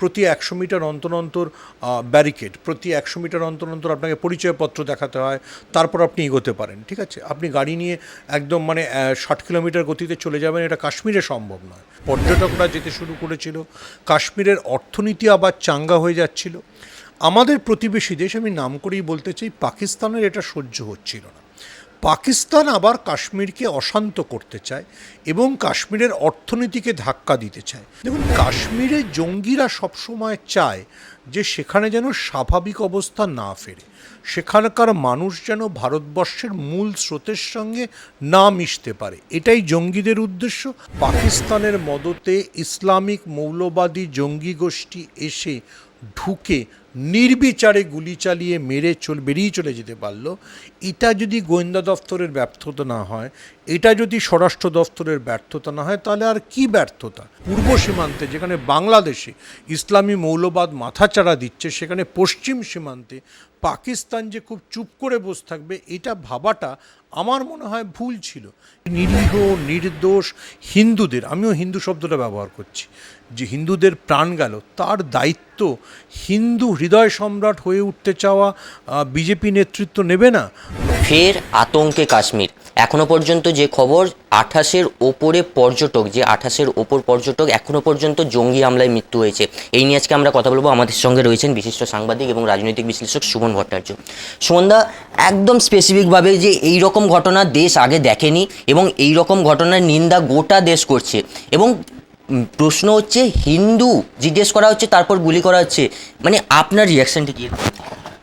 প্রতি একশো মিটার অন্তর অন্তর ব্যারিকেড প্রতি একশো মিটার অন্তর অন্তর আপনাকে পরিচয়পত্র দেখাতে হয়, তারপর আপনি এগোতে পারেন, ঠিক আছে? আপনি গাড়ি নিয়ে একদম মানে ষাট কিলোমিটার গতিতে চলে যাবেন, এটা কাশ্মীরে সম্ভব নয়। পর্যটকরা যেতে শুরু করেছিল, কাশ্মীরের অর্থনীতি আবার চাঙ্গা হয়ে যাচ্ছিল। আমাদের প্রতিবেশী দেশ, আমি নাম করেই বলতে চাই, পাকিস্তানের এটা সহ্য হচ্ছিল না। পাকিস্তান আবার কাশ্মীরকে অশান্ত করতে চায় এবং কাশ্মীরের অর্থনীতিকে ধাক্কা দিতে চায়। দেখুন, কাশ্মীরে জঙ্গিরা সবসময় চায় যে সেখানে যেন স্বাভাবিক অবস্থা না ফেরে। সেখানকার মানুষ যেন ভারতবর্ষের মূল স্রোতের সঙ্গে না মিশতে পারে। এটাই জঙ্গিদের উদ্দেশ্য। পাকিস্তানের মদতে ইসলামিক মৌলবাদী জঙ্গি গোষ্ঠী এসে ঢুকে নির্বিচারে গুলি চালিয়ে মেরে চল, বেরিয়ে চলে যেতে পারল। এটা যদি গোয়েন্দা দপ্তরের ব্যর্থতা না হয়, এটা যদি স্বরাষ্ট্র দপ্তরের ব্যর্থতা না হয়, তাহলে আর কি ব্যর্থতা? পূর্ব সীমান্তে, যেখানে বাংলাদেশে ইসলামী মৌলবাদ মাথাচাড়া দিচ্ছে, সেখানে পশ্চিম সীমান্তে পাকিস্তান যে খুব চুপ করে বসে থাকবে, এটা ভাবাটা আমার মনে হয় ভুল ছিল। নিরীহ, নির্দোষ হিন্দুদের, আমিও হিন্দু শব্দটা ব্যবহার করছি, যে হিন্দুদের প্রাণ গেল, তার দায়িত্ব হিন্দু হৃদয় সম্রাট হয়ে উঠতে চাওয়া বিজেপি নেতৃত্ব নেবে না? ফের আতঙ্কে কাশ্মীর। এখনও পর্যন্ত যে খবর, আঠাশের ওপরে পর্যটক, যে আঠাশের ওপর পর্যটক, এখনও পর্যন্ত জঙ্গি হামলায় মৃত্যু হয়েছে। এই নিয়ে আজকে আমরা কথা বলব। আমাদের সঙ্গে রয়েছেন বিশিষ্ট সাংবাদিক এবং রাজনৈতিক বিশ্লেষক সুমন ভট্টাচার্য। সুমনদা, একদম স্পেসিফিকভাবে যে এই রকম ঘটনা দেশ আগে দেখেনি এবং এই রকম ঘটনার নিন্দা গোটা দেশ করছে এবং প্রশ্ন হচ্ছে হিন্দু জিজ্ঞেস করা হচ্ছে, তারপর গুলি করা হচ্ছে। মানে আপনার রিয়াকশনটা কি?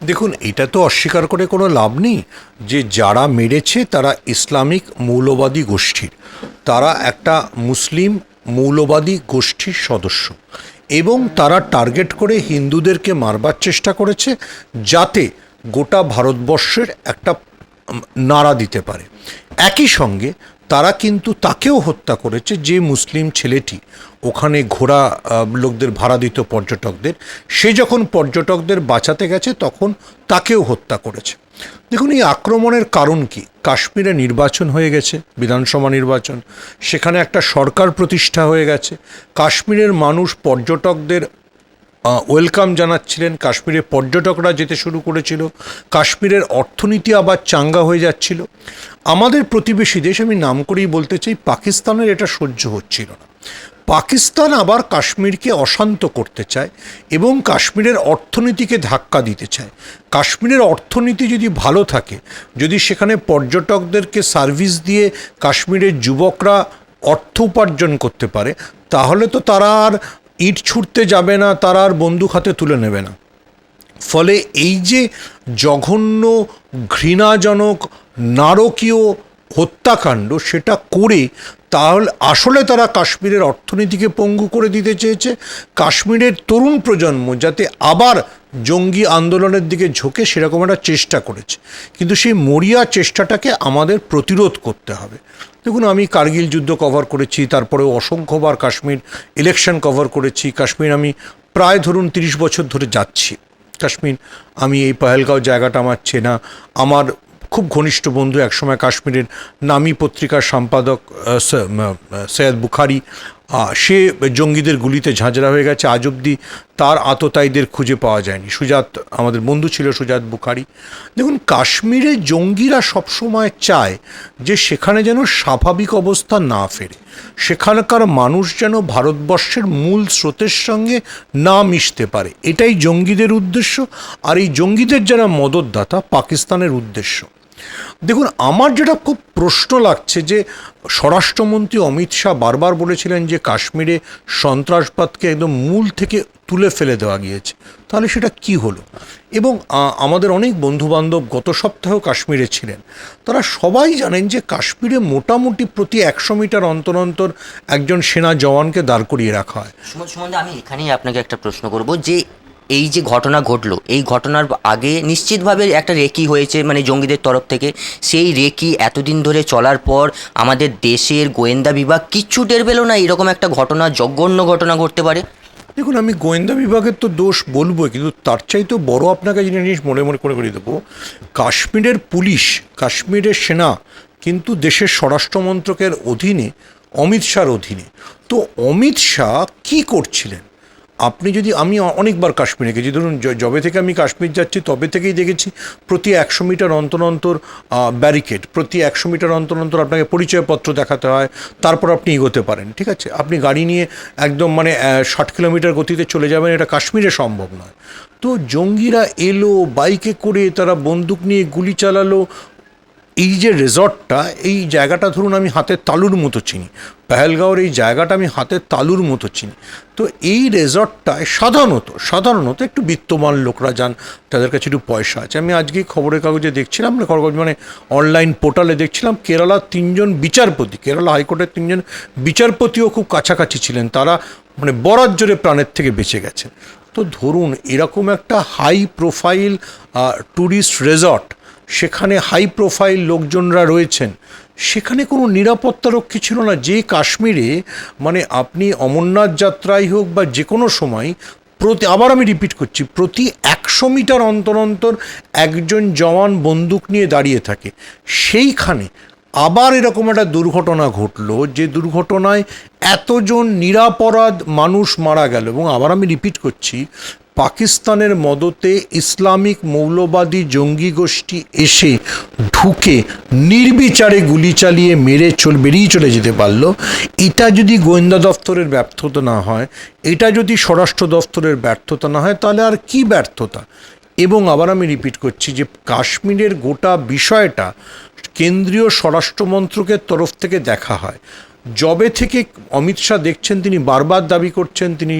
দেখুন, এটা তো অস্বীকার করে কোনো লাভ নেই যে যারা মেরেছে তারা ইসলামিক মৌলবাদী গোষ্ঠীর। তারা একটা মুসলিম মৌলবাদী গোষ্ঠীর সদস্য এবং তারা টার্গেট করে হিন্দুদেরকে মারবার চেষ্টা করেছে যাতে গোটা ভারতবর্ষের একটা নাড়া দিতে পারে। একই সঙ্গে তারা কিন্তু তাকেও হত্যা করেছে যে মুসলিম ছেলেটি। ওখানে ঘোড়া লোকদের ভাড়া দিত পর্যটকদের। সে যখন পর্যটকদের বাঁচাতে গেছে, তখন তাকেও হত্যা করেছে। দেখুন, এই আক্রমণের কারণ কি? কাশ্মীরে নির্বাচন হয়ে গেছে, বিধানসভা নির্বাচন। সেখানে একটা সরকার প্রতিষ্ঠা হয়ে গেছে। কাশ্মীরের মানুষ পর্যটকদের ওয়েলকাম জানাচ্ছিলেন কাশ্মীরে পর্যটকরা যেতে শুরু করেছিল। কাশ্মীরের অর্থনীতি আবার চাঙ্গা হয়ে যাচ্ছিল। আমাদের প্রতিবেশী দেশ, আমি নাম করেই বলতে চাই, পাকিস্তানের এটা সহ্য হচ্ছিল না। পাকিস্তান আবার কাশ্মীরকে অশান্ত করতে চায় এবং কাশ্মীরের অর্থনীতিকে ধাক্কা দিতে চায়। কাশ্মীরের অর্থনীতি যদি ভালো থাকে, যদি সেখানে পর্যটকদেরকে সার্ভিস দিয়ে কাশ্মীরের যুবকরা অর্থ উপার্জন করতে পারে, তাহলে তো তারা আর ইট ছুটতে যাবে না, তারা আর বন্দুক হাতে তুলে নেবে না। ফলে এই যে জঘন্য, ঘৃণাজনক, নারকীয় হত্যাকাণ্ড সেটা করে তাহলে আসলে তারা কাশ্মীরের অর্থনীতিকে পঙ্গু করে দিতে চেয়েছে। কাশ্মীরের তরুণ প্রজন্ম যাতে আবার জঙ্গি আন্দোলনের দিকে ঝোঁকে সেরকম একটা চেষ্টা করেছে। কিন্তু সেই মরিয়া চেষ্টাটাকে আমাদের প্রতিরোধ করতে হবে। দেখুন, আমি কার্গিল যুদ্ধ কভার করেছি তারপরে অসংখ্যবার কাশ্মীর ইলেকশন কভার করেছি। কাশ্মীর আমি প্রায় ধরুন তিরিশ বছর ধরে যাচ্ছি। কাশ্মীর, আমি এই পহেলগাঁও জায়গাটা আমার চেনা। আমার খুব ঘনিষ্ঠ বন্ধু একসময় কাশ্মীরের নামী পত্রিকার সম্পাদক সৈয়দ বুখারি। সে জঙ্গিদের গুলিতে ঝাঁঝরা হয়ে গেছে। আজ অবধি তার আততায়ীদের খুঁজে পাওয়া যায়নি। সুজাত, আমাদের বন্ধু ছিল সুজাত বুখারি। দেখুন, কাশ্মীরে জঙ্গিরা সবসময় চায় যে সেখানে যেন স্বাভাবিক অবস্থা না ফেরে। সেখানকার মানুষ যেন ভারতবর্ষের মূল স্রোতের সঙ্গে না মিশতে পারে। এটাই জঙ্গিদের উদ্দেশ্য। আর এই জঙ্গিদের যারা মদতদাতা, পাকিস্তানের উদ্দেশ্য। দেখুন, আমার যেটা খুব প্রশ্ন লাগছে যে স্বরাষ্ট্রমন্ত্রী অমিত শাহ বারবার বলেছিলেন যে কাশ্মীরে সন্ত্রাসবাদকে একদম মূল থেকে তুলে ফেলে দেওয়া গিয়েছে। তাহলে সেটা কি হলো? এবং আমাদের অনেক বন্ধুবান্ধব গত সপ্তাহেও কাশ্মীরে ছিলেন। তারা সবাই জানেন যে কাশ্মীরে মোটামুটি প্রতি একশো মিটার অন্তর অন্তর একজন সেনা জওয়ানকে দাঁড় করিয়ে রাখা হয়। সুমন সুমনদা আমি এখানেই আপনাকে একটা প্রশ্ন করব যে এই যে ঘটনা ঘটলো, এই ঘটনার আগে নিশ্চিতভাবে একটা রেকি হয়েছে মানে জঙ্গিদের তরফ থেকে। সেই রেকি এতদিন ধরে চলার পর আমাদের দেশের গোয়েন্দা বিভাগ কিচ্ছু টের পেল না এরকম একটা ঘটনা, জঘন্য ঘটনা ঘটতে পারে। দেখুন, আমি গোয়েন্দা বিভাগের তো দোষ বলব কিন্তু তার চাইতেও বড় আপনাকে জিনিস মনে মনে করে করে দেবো, কাশ্মীরের পুলিশ, কাশ্মীরের সেনা কিন্তু দেশের স্বরাষ্ট্রমন্ত্রকের অধীনে, অমিত শাহর অধীনে। তো অমিত শাহ কী করছিলেন? আপনি যদি, আমি অনেকবার কাশ্মীরে গেছি। ধরুন যবে থেকে আমি কাশ্মীর যাচ্ছি, তবে থেকেই দেখেছি প্রতি একশো মিটার অন্তর অন্তর ব্যারিকেড প্রতি একশো মিটার অন্তর অন্তর আপনাকে পরিচয়পত্র দেখাতে হয়, তারপর আপনি এগোতে পারেন, ঠিক আছে? আপনি গাড়ি নিয়ে একদম মানে ষাট কিলোমিটার গতিতে চলে যাবেন, এটা কাশ্মীরে সম্ভব নয়। তো জঙ্গিরা এলো, বাইকে করে তারা বন্দুক নিয়ে গুলি চালালো এই যে রেজর্টটা এই জায়গাটা ধরুন আমি হাতের তালুর মতো চিনি। পেহেলগাঁওর এই জায়গাটা আমি হাতের তালুর মতো চিনি। তো এই রেজর্টটায় সাধারণত সাধারণত একটু বিত্তমান লোকরা যান, তাদের কাছে একটু পয়সা আছে। আমি আজকে খবরের কাগজে দেখছিলাম না খবর কাগজ মানে অনলাইন পোর্টালে দেখছিলাম, কেরালার তিনজন বিচারপতি, কেরালা হাইকোর্টের তিনজন বিচারপতিও খুব কাছাকাছি ছিলেন। তারা মানে বরাত জোরে প্রাণের থেকে বেঁচে গেছেন। তো ধরুন এরকম একটা হাই প্রোফাইল ট্যুরিস্ট রেজর্ট সেখানে হাই প্রোফাইল লোকজনরা রয়েছেন। সেখানে কোনো নিরাপত্তারক্ষী ছিল না। যে কাশ্মীরে মানে আপনি অমরনাথ যাত্রাই হোক বা যে কোনো সময়, প্রতি আবার আমি রিপিট করছি, প্রতি একশো মিটার অন্তর অন্তর একজন জওয়ান বন্দুক নিয়ে দাঁড়িয়ে থাকে। সেইখানে আবার এরকম একটা দুর্ঘটনা ঘটলো যে দুর্ঘটনায় এতজন নিরাপরাধ মানুষ মারা গেল। এবং আবার আমি রিপিট করছি পাকিস্তানের মদতে ইসলামিক মৌলবাদী জঙ্গি গোষ্ঠী এসে ঢুকে নির্বিচারে গুলি চালিয়ে মেরে চল, বেরিয়ে চলে যেতে পারল। এটা যদি গোয়েন্দা দপ্তরের ব্যর্থতা না হয়, এটা যদি স্বরাষ্ট্র দপ্তরের ব্যর্থতা না হয়, তাহলে আর কি ব্যর্থতা? এবং আবার আমি রিপিট করছি যে কাশ্মীরের গোটা বিষয়টা কেন্দ্রীয় স্বরাষ্ট্রমন্ত্রকের তরফ থেকে দেখা হয়। জবে থেকে অমিত শাহ দেখছেন তিনি, বারবার দাবি করছেন তিনি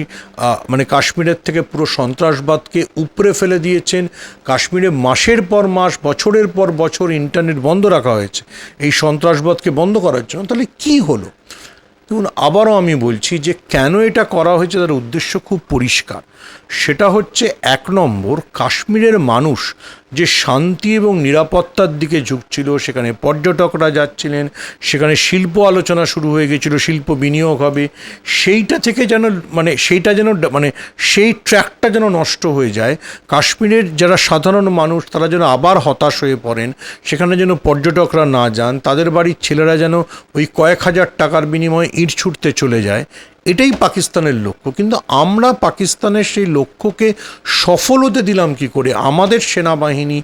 মানে কাশ্মীরের থেকে পুরো সন্ত্রাসবাদকে উপরে ফেলে দিয়েছেন। কাশ্মীরে মাসের পর মাস, বছরের পর বছর ইন্টারনেট বন্ধ রাখা হয়েছে। এই সন্ত্রাসবাদকে বন্ধ করার জন্য তাহলে কি হলো? দেখুন, আবারও আমি বলছি যে কেন এটা করা হয়েছে তার উদ্দেশ্য খুব পরিষ্কার। সেটা হচ্ছে এক নম্বর, কাশ্মীরের মানুষ যে শান্তি এবং নিরাপত্তার দিকে ঝুঁকছিল সেখানে পর্যটকরা যাচ্ছিলেন, সেখানে শিল্প আলোচনা শুরু হয়ে গেছিল, শিল্প বিনিয়োগ হবে, সেইটা থেকে যেন মানে সেইটা যেন মানে সেই ট্র্যাকটা যেন নষ্ট হয়ে যায়, কাশ্মীরের যারা সাধারণ মানুষ, তারা যেন আবার হতাশ হয়ে পড়েন, সেখানে যেন পর্যটকরা না যান, তাদের বাড়ির ছেলেরা যেন ওই কয়েক হাজার টাকার বিনিময়ে ইট ছুটতে চলে যায় এটাই পাকিস্তানের লক্ষ্য। কিন্তু আমরা পাকিস্তানের সেই লক্ষ্যকে সফল হতে দিলাম কি করে? আমাদের সেনাবাহিনী,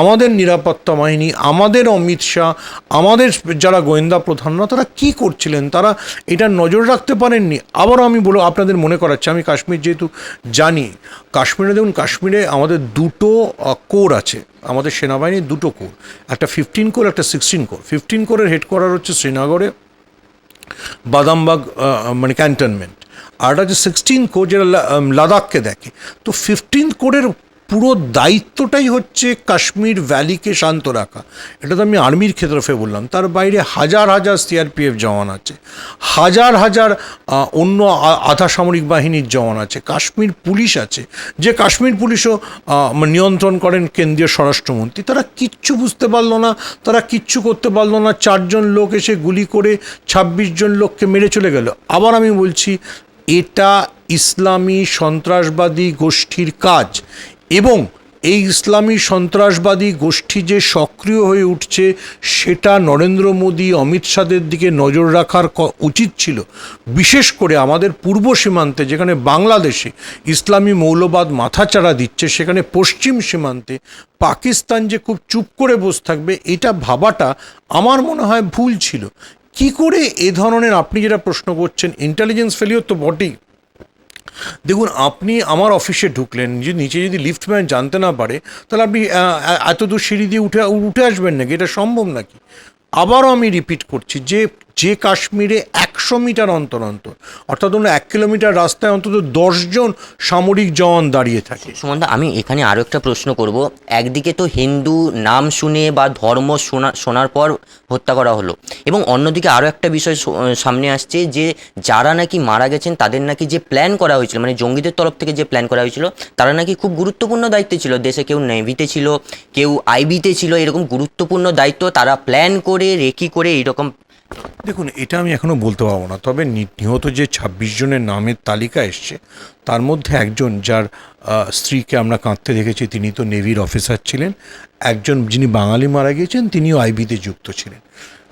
আমাদের নিরাপত্তা বাহিনী, আমাদের অমিত শাহ, আমাদের যারা গোয়েন্দা প্রধানরা তারা কি করছিলেন? তারা এটা নজর রাখতে পারেননি। আবারও আমি বলো আপনাদের মনে করাচ্ছি, আমি কাশ্মীর যেহেতু জানি, কাশ্মীরে দেখুন, কাশ্মীরে আমাদের দুটো কোর আছে। আমাদের সেনাবাহিনীর দুটো কোর, একটা ফিফটিন কোর, একটা সিক্সটিন কোর। ফিফটিন কোরের হেডকোয়ার্টার হচ্ছে শ্রীনগরে। বাদামবাগ মানে ক্যান্টনমেন্ট আর যে সিক্সটিন কোর যেটা লাদাখকে দেখে। তো ফিফটিন কোরের পুরো দায়িত্বটাই হচ্ছে কাশ্মীর ভ্যালিকে শান্ত রাখা। এটা তো আমি আর্মির ক্ষেত্রে বললাম। তার বাইরে হাজার হাজার সিআরপিএফ জওয়ান আছে। হাজার হাজার অন্য আধা সামরিক বাহিনীর জওয়ান আছে। কাশ্মীর পুলিশ আছে। যে কাশ্মীর পুলিশও নিয়ন্ত্রণ করেন কেন্দ্রীয় স্বরাষ্ট্রমন্ত্রী। তারা কিচ্ছু বুঝতে পারল না। তারা কিচ্ছু করতে পারল না। চারজন লোক এসে গুলি করে ছাব্বিশ জন লোককে মেরে চলে গেল। আবার আমি বলছি, এটা ইসলামী সন্ত্রাসবাদী গোষ্ঠীর কাজ। এবং এই ইসলামী সন্ত্রাসবাদী গোষ্ঠী যে সক্রিয় হয়ে উঠছে, সেটা নরেন্দ্র মোদী, অমিত শাহের দিকে নজর রাখার উচিত ছিল। বিশেষ করে আমাদের পূর্ব সীমান্তে, যেখানে বাংলাদেশে ইসলামী মৌলবাদ মাথাচাড়া দিচ্ছে, সেখানে পশ্চিম সীমান্তে পাকিস্তান যে খুব চুপ করে বসে থাকবে, এটা ভাবাটা আমার মনে হয় ভুল ছিল। কি করে এ ধরনের, আপনি যেটা প্রশ্ন করছেন ইন্টেলিজেন্স ফেলিওর তো বটেই। দেখুন, আপনি আমার অফিসে ঢুকলেন যে নিচে যদি লিফটম্যান জানতে না পারে, তাহলে আপনি এতদূর এত দূর সিঁড়ি দিয়ে উঠে উঠে আসবেন নাকি? এটা সম্ভব নাকি? আবারও আমি রিপিট করছি যে যে কাশ্মীরে একশো মিটার অন্তর অন্তর, অর্থাৎ ধরুন এক কিলোমিটার রাস্তায় অন্তত দশজন সামরিক জওয়ান দাঁড়িয়ে থাকে। সুমনদা আমি এখানে আরও একটা প্রশ্ন করব। একদিকে তো হিন্দু নাম শুনে বা ধর্ম শোনা শোনার পর হত্যা করা হলো, এবং অন্যদিকে আরও একটা বিষয় সামনে আসছে যে যারা নাকি মারা গেছেন, তাদের নাকি যে প্ল্যান করা হয়েছিল মানে জঙ্গিদের তরফ থেকে যে প্ল্যান করা হয়েছিল, তারা নাকি খুব গুরুত্বপূর্ণ দায়িত্বে ছিল। দেশে কেউ নেভিতে ছিল, কেউ আইবিতে ছিল, এরকম গুরুত্বপূর্ণ দায়িত্ব তারা প্ল্যান করে রেকি করে এইরকম দেখুন, এটা আমি এখনও বলতে পারব না। তবে নিহত যে ছাব্বিশ জনের নামের তালিকা এসছে, তার মধ্যে একজন যার স্ত্রীকে আমরা কাঁদতে দেখেছি, তিনি তো নেভির অফিসার ছিলেন। একজন যিনি বাঙালি মারা গিয়েছেন, তিনিও আইবিতে যুক্ত ছিলেন।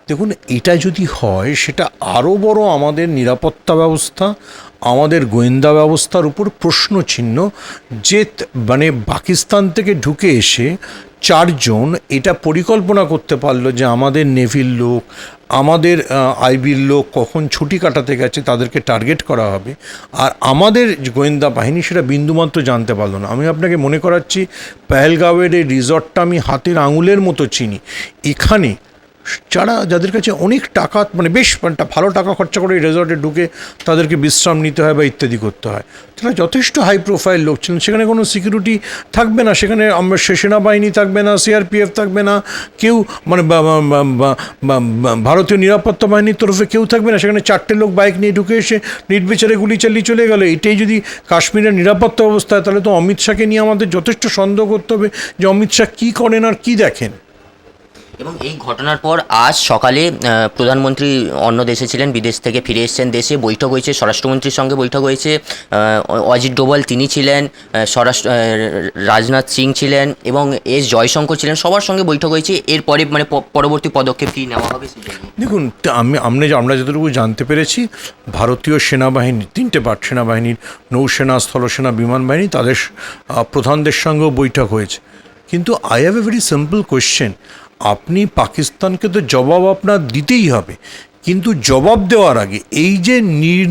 দেখুন, এটা যদি হয়, সেটা আরও বড় আমাদের নিরাপত্তা ব্যবস্থা, আমাদের গোয়েন্দা ব্যবস্থার উপর প্রশ্ন চিহ্ন যে মানে পাকিস্তান থেকে ঢুকে এসে চারজন এটা পরিকল্পনা করতে পারল যে আমাদের নেভির লোক, আমাদের আইবির লোক কখন ছুটি কাটাতে গেছে তাদেরকে টার্গেট করা হবে। আর আমাদের গোয়েন্দা বাহিনী সেটা বিন্দুমাত্র জানতে পারল না। আমি আপনাকে মনে করাচ্ছি, পেহেলগাঁওয়ের এই রিসর্টটা আমি হাতের আঙুলের মতো চিনি। এখানে যারা যাদের কাছে অনেক টাকা মানে বেশ মানে ভালো টাকা খরচা করে রেজর্টে ঢুকে তাদেরকে বিশ্রাম নিতে হয় বা ইত্যাদি করতে হয়। তারা যথেষ্ট হাই প্রোফাইল লোক ছিলেন। সেখানে কোনো সিকিউরিটি থাকবে না। সেখানে আমরা সেনাবাহিনী থাকবে না সিআরপিএফ থাকবে না, কেউ মানে ভারতীয় নিরাপত্তা বাহিনীর তরফে কেউ থাকবে না। সেখানে চারটে লোক বাইক নিয়ে ঢুকে এসে নির্বিচারে গুলি চালিয়ে চলে গেল। এটাই যদি কাশ্মীরের নিরাপত্তা অবস্থা হয় তাহলে তো অমিত শাহকে নিয়ে আমাদের যথেষ্ট সন্দেহ করতে হবে যে অমিত শাহ কী করেন আর কী দেখেন। এবং এই ঘটনার পর আজ সকালে প্রধানমন্ত্রী অন্য দেশে ছিলেন, বিদেশ থেকে ফিরে এসেছেন দেশে, বৈঠক হয়েছে, স্বরাষ্ট্রমন্ত্রীর সঙ্গে বৈঠক হয়েছে অজিত ডোভাল তিনি ছিলেন স্বরাষ্ট্র রাজনাথ সিং ছিলেন এবং এস জয়শঙ্কর ছিলেন, সবার সঙ্গে বৈঠক হয়েছে, এরপরে মানে পরবর্তী পদক্ষেপ কী নেওয়া হবে দেখুন আমি আমরা আমরা যতটুকু জানতে পেরেছি, ভারতীয় সেনাবাহিনী, তিনটে পাট সেনাবাহিনীর নৌসেনা, স্থলসেনা, বিমান বাহিনী, তাদের প্রধানদের সঙ্গেও বৈঠক হয়েছে। কিন্তু I have a very simple question আপনি পাকিস্তানকে তো জবাব আপনার দিতেই হবে। কিন্তু জবাব দেওয়ার আগে এই যে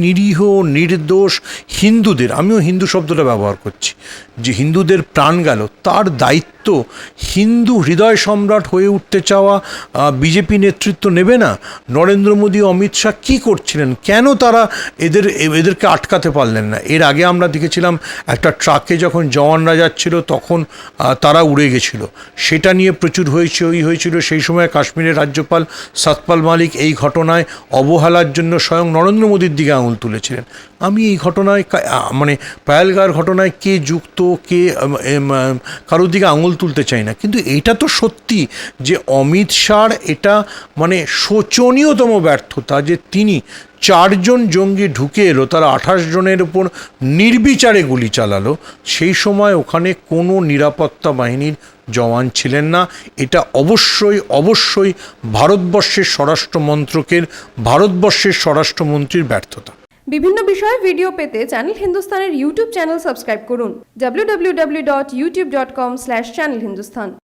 নিরীহ, নির্দোষ হিন্দুদের, আমিও হিন্দু শব্দটা ব্যবহার করছি, যে হিন্দুদের প্রাণ গেল, তার দায়িত্ব হিন্দু হৃদয় সম্রাট হয়ে উঠতে চাওয়া বিজেপি নেতৃত্ব নেবে না? নরেন্দ্র মোদী অমিত শাহ কী করছিলেন? কেন তারা এদের, এদেরকে আটকাতে পারলেন না? এর আগে আমরা দেখেছিলাম একটা ট্রাকে যখন জওয়ানরা যাচ্ছিল, তখন তারা উড়ে গেছিল। সেটা নিয়ে প্রচুর হয়েছে ওই হয়েছিল সেই সময় কাশ্মীরের রাজ্যপাল সতপাল মালিক এই ঘটনায় অবহেলার জন্য স্বয়ং নরেন্দ্র মোদীর দিকে আঙুল তুলেছিলেন। আমি এই ঘটনায় মানে পায়ালগার ঘটনায় কে যুক্ত, কে কারোর দিকে আঙুল তুলতে চাই না। কিন্তু এটা তো সত্যি যে অমিত শাহর এটা মানে শোচনীয়তম ব্যর্থতা যে তিনি চারজন জঙ্গি ঢুকে এলো, তারা আঠাশ জনের উপর নির্বিচারে গুলি চালালো। সেই সময় ওখানে কোনো নিরাপত্তা বাহিনীর জওয়ান ছিলেন না। এটা অবশ্যই অবশ্যই ভারতবর্ষের স্বরাষ্ট্র মন্ত্রকের ভারতবর্ষের স্বরাষ্ট্রমন্ত্রীর ব্যর্থতা। বিভিন্ন বিষয়ে ভিডিও পেতে চ্যানেল হিন্দুস্তানের ইউটিউব চ্যানেল সাবস্ক্রাইব করুন। www.youtube.com/channelhindustan